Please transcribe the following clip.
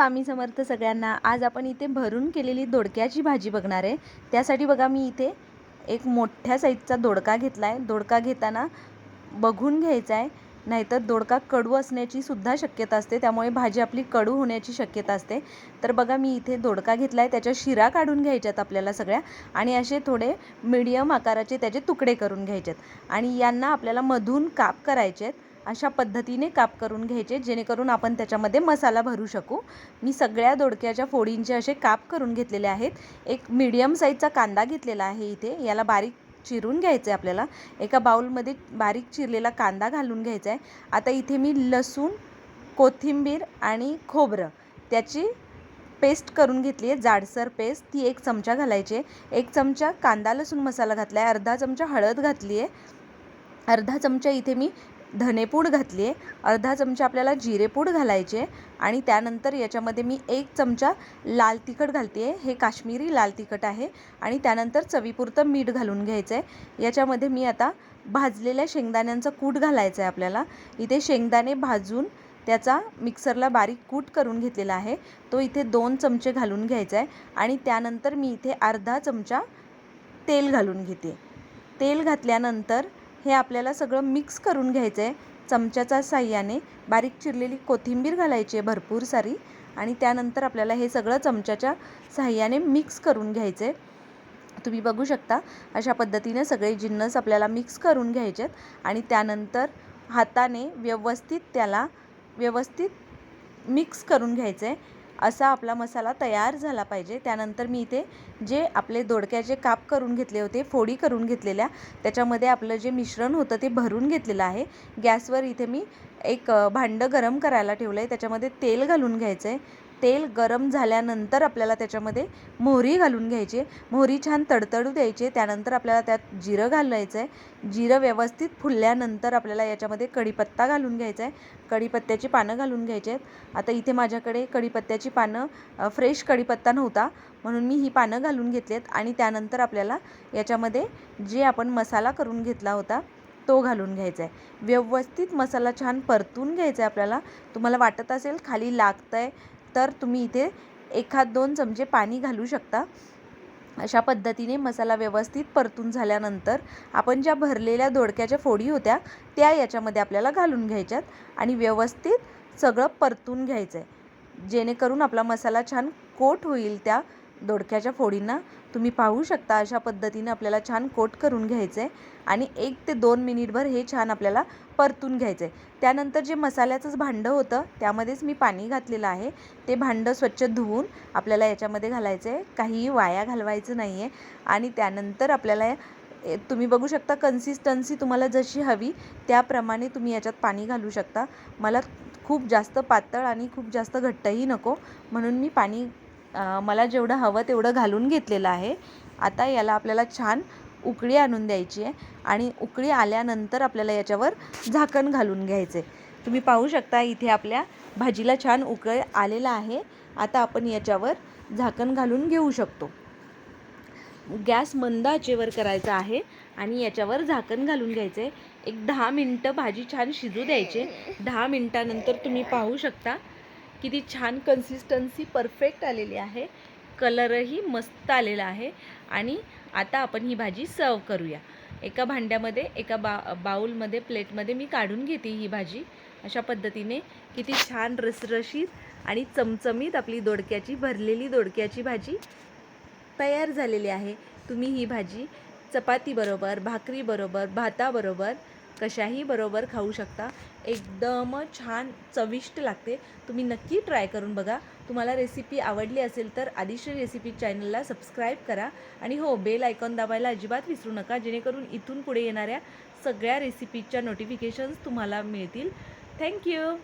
स्वामी समर्थ सगळ्यांना. आज आपण इथे भरून केलेली दोडक्याची भाजी बघणार आहे. त्यासाठी बघा मी इथे एक मोठ्या साईजचा दोडका घेतला आहे दोडका घेताना बघून घ्यायचा आहे नाहीतर दोडका कडू असण्याची सुद्धा शक्यता असते. त्यामुळे भाजी आपली कडू होण्याची शक्यता असते. तर बघा मी इथे दोडका घेतला आहे त्याच्या शिरा काढून घ्यायच्यात आपल्याला सगळ्या. आणि असे थोडे मिडियम आकाराचे त्याचे तुकडे करून घ्यायचेत. आणि यांना आपल्याला मधून काप करायचे आहेत अशा पद्धतीने काप करून घ्यायचे जेणेकरून आपण त्याच्यामध्ये मसाला भरू शकू. मी सगळ्या दोडक्याच्या फोडींचे असे काप करून घेतलेले आहेत. एक मीडियम साईजचा कांदा घेतलेला आहे इथे. याला बारीक चिरून घ्यायचं आहे आपल्याला. एका बाउलमध्ये बारीक चिरलेला कांदा घालून घ्यायचा आहे आता इथे मी लसूण कोथिंबीर आणि खोबरं त्याची पेस्ट करून घेतली आहे. जाडसर पेस्ट ती एक चमचा घालायची आहे. एक चमचा कांदा लसूण मसाला घातला आहे अर्धा चमचा हळद घातली आहे. अर्धा चमचा इथे मी धनेपूड घातली आहे. अर्धा चमचा आपल्याला जिरेपूड घालायचे आणि त्यानंतर याच्यामध्ये मी एक चमचा लाल तिखट घालते आहे. हे काश्मीरी लाल तिखट आहे. आणि त्यानंतर चवीपुरतं मीठ घालून घ्यायचं आहे. याच्यामध्ये मी आता भाजलेल्या शेंगदाण्यांचा कूट घालायचा आहे आपल्याला. इथे शेंगदाणे भाजून त्याचा मिक्सरला बारीक कूट करून घेतलेला आहे. तो इथे दोन चमचे घालून घ्यायचा आहे. आणि त्यानंतर मी इथे अर्धा चमचा तेल घालून घेते. तेल घातल्यानंतर हे आपल्याला सगळं मिक्स करून घ्यायचं आहे चमच्याच्या साह्याने बारीक चिरलेली कोथिंबीर घालायची आहे भरपूर सारी आणि त्यानंतर आपल्याला हे सगळं चमच्याच्या साह्याने मिक्स करून घ्यायचं आहे तुम्ही बघू शकता अशा पद्धतीने सगळे जिन्नस आपल्याला मिक्स करून घ्यायचे आहेत आणि त्यानंतर हाताने व्यवस्थित त्याला व्यवस्थित मिक्स करून घ्यायचं आहे असा आपला मसाला तयार झाला पाहिजे. त्यानंतर मी इथे जे आपले दोडक्याचे काप करून घेतले होते फोडी करून घेतलेल्या त्याच्यामध्ये आपलं जे मिश्रण होतं ते भरून घेतलेलं आहे. गॅसवर इथे मी एक भांडं गरम करायला ठेवलं आहे त्याच्यामध्ये तेल घालून घ्यायचं आहे तेल गरम झाल्यानंतर आपल्याला त्याच्यामध्ये मोहरी घालून घ्यायची आहे. मोहरी छान तडतडू द्यायची त्यानंतर आपल्याला त्यात जिरं घालायचं आहे. जिरं व्यवस्थित फुलल्यानंतर आपल्याला याच्यामध्ये कढीपत्ता घालून घ्यायचा आहे. कढीपत्त्याची पानं घालून घ्यायची आहेत. आता इथे माझ्याकडे कढीपत्त्याची पानं फ्रेश कढीपत्ता नव्हता. म्हणून मी ही पानं घालून घेतली आहेत आणि त्यानंतर आपल्याला याच्यामध्ये जे आपण मसाला करून घेतला होता तो घालून घ्यायचा आहे. व्यवस्थित मसाला छान परतून घ्यायचा आहे आपल्याला. तुम्हाला वाटत असेल खाली लागतं आहे तर तुम्ही इथे एखाद दोन चमचे पाणी घालू शकता. अशा पद्धतीने मसाला व्यवस्थित परतून झाल्यानंतर आपण ज्या भरलेल्या दोडक्याच्या फोडी होत्या त्या याच्यामध्ये आपल्याला घालून घ्यायच्यात आणि व्यवस्थित सगळं परतून घ्यायचं आहे जेणेकरून आपला मसाला छान कोट होईल त्या दोडक्याच्या फोडींना तुम्ही पाहू शकता अशा पद्धतीने आपल्याला छान कोट करून घ्यायचं आहे आणि एक ते दोन मिनिटभर हे छान आपल्याला परतून घ्यायचं. आहे त्यानंतर जे मसाल्याचंच भांडं होतं त्यामध्येच मी पाणी घातलेलं आहे. ते भांडं स्वच्छ धुवून आपल्याला याच्यामध्ये घालायचं. आहे काहीही वाया घालवायचं नाही आहे आणि त्यानंतर आपल्याला ए- तुम्ही बघू शकता कन्सिस्टन्सी तुम्हाला जशी हवी त्याप्रमाणे तुम्ही याच्यात पाणी घालू शकता. मला खूप जास्त पातळ आणि खूप जास्त घट्टही नको म्हणून मी पाणी मला जेवढं हवं तेवढं घालून घेतलेलं आहे. आता याला आपल्याला छान उकळी आणून द्यायची आहे आणि उकळी आल्यानंतर आपल्याला याच्यावर झाकण घालून घ्यायचं आहे. तुम्ही पाहू शकता इथे आपल्या भाजीला छान उकळ आलेला आहे. आता आपण याच्यावर झाकण घालून घेऊ शकतो. गॅस मंद आचेवर करायचा आहे आणि याच्यावर झाकण घालून घ्यायचं आहे. एक दहा मिनटं भाजी छान शिजू द्यायचे दहा मिनटानंतर तुम्ही पाहू शकता किती छान कन्सिस्टन्सी परफेक्ट आलेली आहे. कलरही मस्त आलेला आहे. आणि आता आपण ही भाजी सर्व करूया. एका भांड्यामध्ये एका बा बाऊलमध्ये प्लेटमध्ये मी काढून घेते ही भाजी. अशा पद्धतीने किती छान रसरशीत आणि चमचमीत आपली दोडक्याची भरलेली दोडक्याची भाजी तयार झालेली आहे. तुम्ही ही भाजी चपातीबरोबर भाकरीबरोबर भाताबरोबर कशाही बरोबर खाऊ शकता. एकदम छान चविष्ट लागते. तुम्ही नक्की ट्राय करून बघा. तुम्हाला रेसिपी आवडली असेल तर आदिश्री रेसिपी चॅनलला सबस्क्राईब करा. आणि हो बेल आयकॉन दाबायला अजिबात विसरू नका. जेणेकरून इथून पुढे येणाऱ्या सगळ्या रेसिपीच्या नोटिफिकेशन्स तुम्हाला मिळतील. थँक्यू